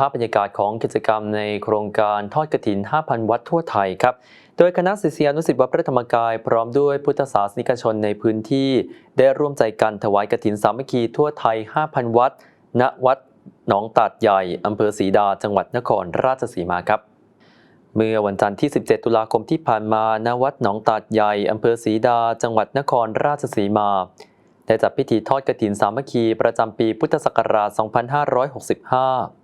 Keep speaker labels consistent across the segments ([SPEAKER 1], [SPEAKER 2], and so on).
[SPEAKER 1] ภาพบรรยากาศของกิจกรรมในโครงการทอดกระถิน 5,000 วัดทั่วไทยครับ โดยคณะศิษยานุศิษย์วัดพระธรรมกาย พร้อมด้วยพุทธศาสนิกชนในพื้นที่ ได้ร่วมใจกันถวายกระถินสามัคคีทั่วไทย 5,000 วัด ณ วัดหนองตาดใหญ่ อำเภอศรีดา จังหวัดนครราชสีมาครับ เมื่อวันจันทร์ที่ 17 ตุลาคมที่ผ่านมา ณ วัดหนองตาดใหญ่ อำเภอศรีดา จังหวัดนครราชสีมาได้จัดพิธีทอดกระถินสามัคคีประจำปีพุทธศักราช 2565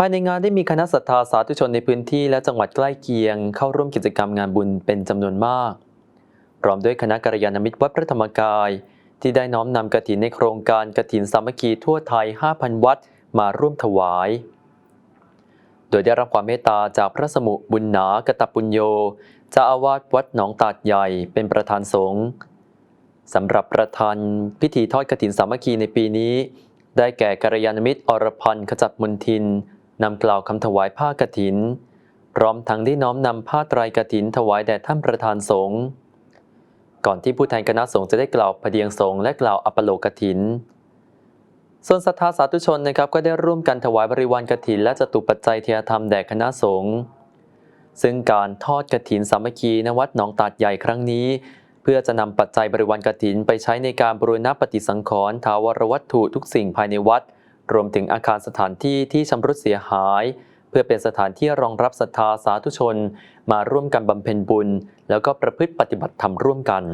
[SPEAKER 1] ภายในงานได้มีคณะศรัทธาสาธุชนในพื้นที่และจังหวัดใกล้เคียง เข้าร่วมกิจกรรมงานบุญเป็นจำนวนมากพร้อมด้วยคณะกัลยาณมิตรวัดพระธรรมกาย ที่ได้น้อมนำกฐินในโครงการกฐินสามัคคีทั่วไทย 5,000 วัดมาร่วมถวาย โดยได้รับความเมตตาจากพระสมุบุญหนากตปุญโยเจ้าอาวาสวัดหนองตาดใหญ่เป็นประธานสงฆ์สำหรับประธานพิธีทอดกฐินสามัคคีในปีนี้ ได้แก่กัลยาณมิตรอรพันธ์ขจัดมนทิน นำกล่าวคำถวายผ้ากฐิน พร้อมทั้งได้น้อมนำผ้าไตรกฐินถวายแด่ท่านประธานสงฆ์ก่อนที่ผู้แทนคณะสงฆ์จะได้กล่าวพเดียงสงฆ์และกล่าวอัปโลกฐิน ส่วนศรัทธาสาธุชนนะครับก็ได้ร่วมกันถวายบริวารกฐิน และจตุปัจจัยเทียธรรมแด่คณะสงฆ์ซึ่งการทอดกฐินสามัคคีณวัดหนองตาดใหญ่ครั้งนี้ เพื่อจะนำปัจจัยบริวารกฐินไปใช้ในการบรูรณปฏิสังขรณ์ถาวรวัตถุทุกสิ่งภายในวัด รวมถึงอาคารสถานที่ที่ชำรุดเสียหาย เพื่อเป็นสถานที่รองรับศรัทธาสาธุชน มาร่วมกันบำเพ็ญบุญ แล้วก็ประพฤติปฏิบัติธรรมร่วมกัน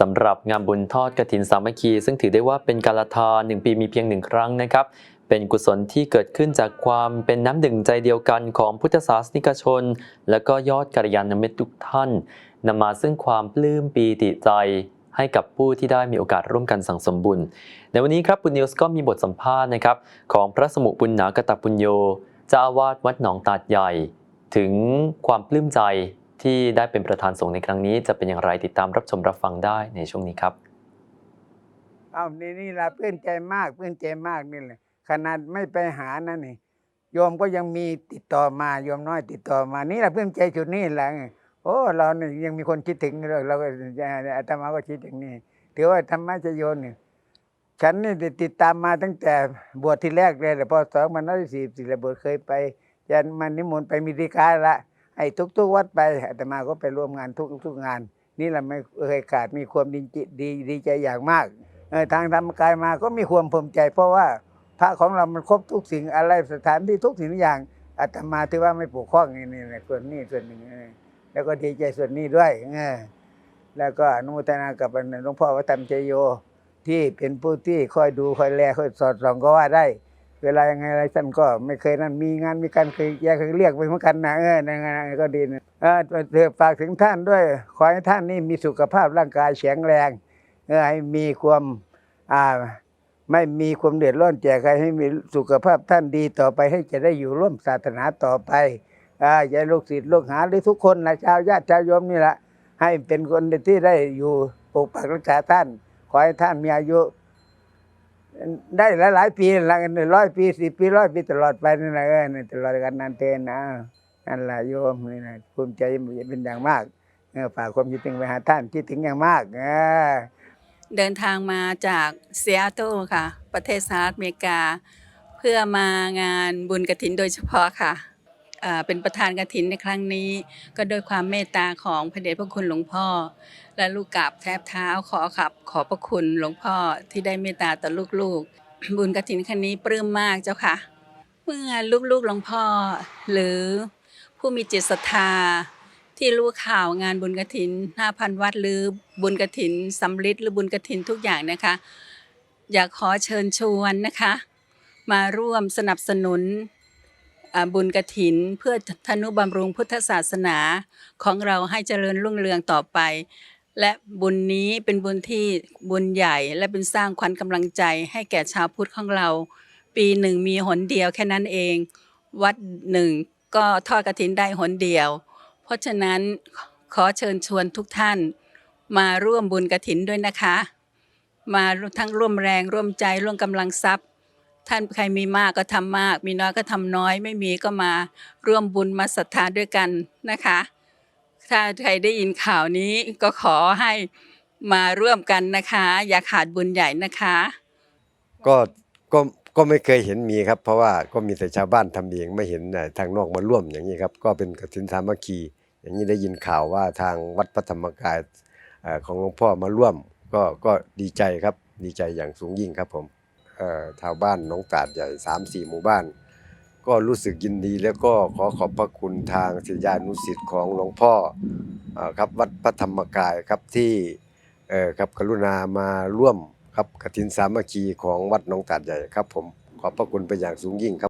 [SPEAKER 1] สำหรับงานบุญทอดกฐินสามัคคี ซึ่งถือได้ว่าเป็นการละทานหนึ่งปีมีเพียงหนึ่งครั้งนะครับ เป็นกุศลที่เกิดขึ้นจากความเป็นน้ำดึงใจเดียวกันของพุทธศาสนิกชน และก็ยอดกัลยาณมิตรทุกท่านนำมาซึ่งความปลื้มปีติใจ ให้กับผู้ที่ได้มีโอกาสร่วมกันสั่งสมบุญ ในวันนี้ครับปุณนิวส์ก็มีบทสัมภาษณ์นะครับของพระสมุปุณณากตปุญโยเจ้าอาวาสวัดหนองตาดใหญ่ ถึงความปลื้มใจที่ได้เป็นประธานสงฆ์ในครั้งนี้จะเป็นอย่างไรติดตามรับชมรับฟังได้ในช่วงนี้ครับ
[SPEAKER 2] เอานี่นี่ละเพื่อนใจมากเพื่อนใจมากนี่แหละขนาดไม่ไปหานั่นนี่โยมก็ยังมีติดต่อมาโยมน้อยติดต่อมานี่แหละเพื่อนใจจุดนี้แหละ โอ้เราเนี่ยยังมีคนคิดถึงเราเราก็อาตมาก็คิดอย่างนี้ถือว่าธรรมะจะโยนเนี่ยฉันนี่ติดตามมาตั้งแต่บวชที่แรกเลยแต่พอสองมันน้อยสี่สี่ระบวชเคยไปยันมันนิมนต์ไปมีดีกาละไอ้ทุก ๆ วัดไปอาตมาก็ไปร่วมงานทุกทุกงาน นี่แหละไม่เคยขาดมีความดีจิดีดีใจอย่างมากเออทางธรรมกายมาก็มีความภูมิใจ เพราะว่าพระของเรามันครบทุกสิ่งอะไรสถานที่ทุกสิ่งทุกอย่างอาตมาถือว่าไม่ปกครองนี่นี่นส่วนนี้ส่วนหนึ่ง แล้วก็ดีใจส่วนนี้ด้วยแล้วก็อนุโมทนากับหลวงพ่อวัดธรรมชโยที่เป็นผู้ที่คอยดูคอยแลคอยสอดส่องก็ว่าได้ เวลายังไงอะไรท่านก็ไม่เคยนั่นมีงานมีการเคยแยกเคยเรียกไปเหมือนกันนะเออในงานก็ดีนะเออเือฝากถึงท่านด้วย ขอให้ท่านนี่มีสุขภาพร่างกายแข็งแรงเออให้มีความอ่าไม่มีความเดือดร้อนแจกใครให้มีสุขภาพท่านดีต่อไปให้จะได้อยู่ร่วมศาสนาต่อไป อ่าอย่าลูกศิษย์ลูกหาหรือทุกคนนะชาวญาติชาวโยมนี่แหละให้เป็นคนที่ได้อยู่ปกปักรักษาท่าน ขอให้ท่านมีอายุ ได้หลาย ๆ ปีหลังร้อยปีสิบปีร้อยปีตลอดไปนี่แหละเออนี่ตลอดกันนานเทนนะนั่นแหละโยมนี่นะภูมิใจเป็นอย่างมากฝากความคิดถึงไปหาท่านคิดถึงอย่างมากเออ
[SPEAKER 3] เดินทางมาจากเซีแอตลค่ะ ประเทศสหรัฐอเมริกา เพื่อมางานบุญกระถินโดยเฉพาะค่ะ เป็นประธานกระถินในครั้งนี้ ก็ด้วยความเมตตาของพระเดชพระคุณหลวงพ่อ และลูกกราบแทบเท้าขอขับ ขอพระคุณหลวงพ่อที่ได้เมตตาต่อลูกๆ บุญกระถินครั้งนี้ปลื้มมากเจ้าค่ะ เมื่อลูกๆหลวงพ่อ หรือผู้มีจิตศรัทธาที่รู้ข่าวงานบุญกระถิน5,000 วัดหรือบุญกระถินสำลิดหรือบุญกระถินทุกอย่างนะคะ อยากขอเชิญชวนนะคะ มาร่วมสนับสนุน บุญกระถินเพื่อทนุบำรุงพุทธศาสนาของเราให้เจริญรุ่งเรืองต่อไป และบุญนี้เป็นบุญที่บุญใหญ่ และเป็นสร้างขวัญกำลังใจให้แก่ชาวพุทธของเรา ปีหนึ่งมีหนเดียวแค่นั้นเอง วัดหนึ่งก็ทอดกระถินได้หนเดียว เพราะฉะนั้นขอเชิญชวนทุกท่าน มาร่วมบุญกระถินด้วยนะคะ มาทั้งร่วมแรงร่วมใจร่วมกำลังทรัพย์ ท่านใครมีมากก็ทำมาก มีน้อยก็ทำน้อย ไม่มีก็มาร่วมบุญมาศรัทธาด้วยกันนะคะ ถ้าใครได้ยินข่าวนี้ก็ขอให้มาร่วมกันนะคะ อย่าขาดบุญใหญ่นะคะ
[SPEAKER 4] ก็ก็ก็ไม่เคยเห็นมีครับ เพราะว่าก็มีแต่ชาวบ้านทำเองไม่เห็นทางนอกมาร่วมอย่างนี้ครับ ก็เป็นกฐินสามัคคี อย่างนี้ได้ยินข่าวว่าทางวัดพระธรรมกายของหลวงพ่อมาร่วม ก็ก็ดีใจครับดีใจอย่างสูงยิ่งครับผม ชาวบ้านหน้องตาดใหญ่สามสี่หมู่บ้าน ก็รู้สึกยินดีแล้วก็ขอขอบพระคุณทางศิษยานุศิษย์ของหลวงพ่ออครับวัดพระธรรมกายครับที่ครับกรุณามาร่วมครับกฐินสามัคคีของวัดหน้องตาดใหญ่ครับผมขอบพระคุณเป็นอย่างสูงยิ่งครับ